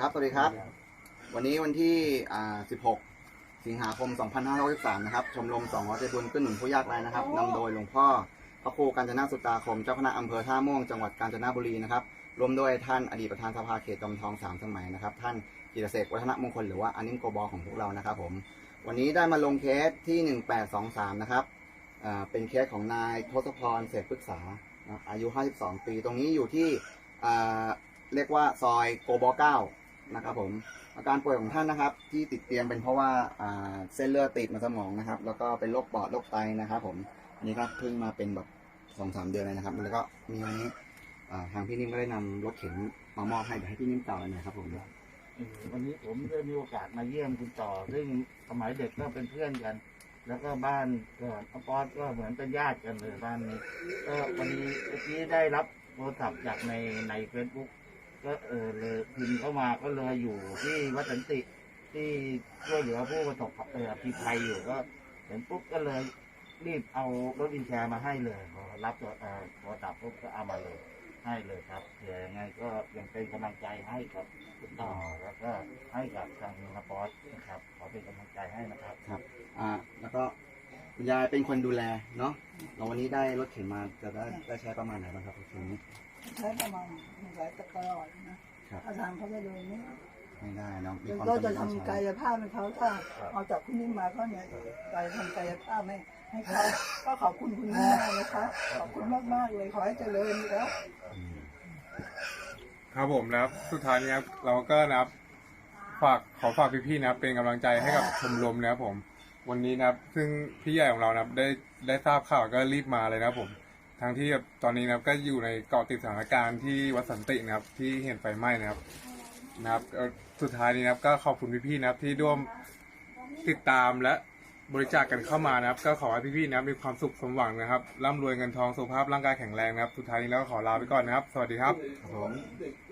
ครับ สวัสดีครับ วันนี้วันที่อ่า16 สิงหาคม 2563นะครับ ชมรมสองร้อยใจบุญเพื่อหนุนผู้ยากไร้นะครับนำโดยหลวงพ่อพระครูกาญจนาสุตาคม เจ้าคณะอำเภอท่าม่วง จังหวัดกาญจนบุรีนะครับ รวมด้วยท่านอดีตประธานสภาเขตจอมทองสามสมัยนะครับ ท่านกิตเสกวัฒนมงคลหรือว่าอานิมโกบอของพวกเรานะครับผม วันนี้ได้มาลงเคสที่ 1823 นะครับอ่าเป็นเคสของนายทศพรเศรษฐปรึกษานะครับอายุ 52 ปี ตรงนี้อยู่ที่อ่าเรียกว่าซอยโกบอเก้า นะครับผมอาการป่วยของท่านนะครับ ที่ติดเตียงเป็นเพราะว่าเส้นเลือดติดมาสมองนะครับ แล้วก็เป็นโรคปอดโรคไตนะครับ ผมนนี้ครับเพิ่งมาเป็นแบบสองสามเดือนเลยนะครับ แล้วก็มีวันนี้ทางพี่นิ่มก็ได้นำรถเข็นมามอบให้เดี๋ยวให้พี่นิ่มกล่าวหน่อยครับผมวันนี้ผมได้มีโอกาสมาเยี่ยมคุณต่อ ซึ่งสมัยเด็กก็เป็นเพื่อนกัน แล้วก็บ้านก็อปอสก็เหมือนเป็นญาติกันเลยบ้านนี้ก็วันนี้เมื่อกี้ได้รับโทรศัพท์จากในในเฟซบุ๊ก ก็เออเลยพิมพ์เข้ามาก็เลยอยู่ที่วัดสันติที่ช่วยเหลือผู้ประสบเออภัยภัยอยู่ก็เห็นปุ๊บก็เลยรีบเอารถดีแชร์มาให้เลยพอรับตัวเออโทรศัพท์ปุ๊บก็เอามาเลยให้เลยครับเผื่อยังไงก็ยังเป็นกำลังใจให้กับคุณต่อแล้วก็ให้กับทางนปอสนะครับขอเป็นกำลังใจให้นะครับ ครับ อ่า แล้วก็ คุณยายเป็นคนดูแลเนาะเราวันนี้ได้รถเข็นมาจะได้ได้ใช้ประมาณไหนบ้างครับรถเข็นนี้ใช้ประมาณหนึ่งร้อยตะกร้อนะครับถ้าทางเขาจะเลยไม่ไม่ได้เนาะมีเดี๋ยวความก็จำเป็จะนต้องทำใช้กายภาพให้เขาถ้าเอาจากคุณนิ่มมาก็เนี่ยกายทำกายภาพให้ให้เขาก็ขอบคุณคุณนิ่มมากนะคะขอบคุณมากมากๆเลยขอให้เจริญแล้วอืมครับผมนะครับสุดท้ายนี้ครับเราก็นะครับฝากขอฝากพี่ๆนะครับเป็นกำลังใจให้กับชมรมนะครับผม วันนี้นะครับ ซึ่งพี่ใหญ่ของเรานะครับ ได้ได้ทราบข่าวก็รีบมาเลยนะครับผมทั้งที่แบบตอนนี้นะครับก็อยู่ในเกาะติดสถานการณ์ที่วัดสันตินะครับ ที่เห็นไฟไหม้นะครับ นะครับเอ่อสุดท้ายนี้นะครับ ก็ขอบคุณพี่ๆนะครับ ที่ร่วมติดตามและบริจาคกันเข้ามานะครับ ก็ขอให้พี่ๆนะครับมีความสุขสมหวังนะครับร่ำรวยเงินทองสุขภาพร่างกายแข็งแรงนะครับ สุดท้ายนี้แล้วก็ขอลาไปก่อนนะครับ สวัสดีครับ ครับผม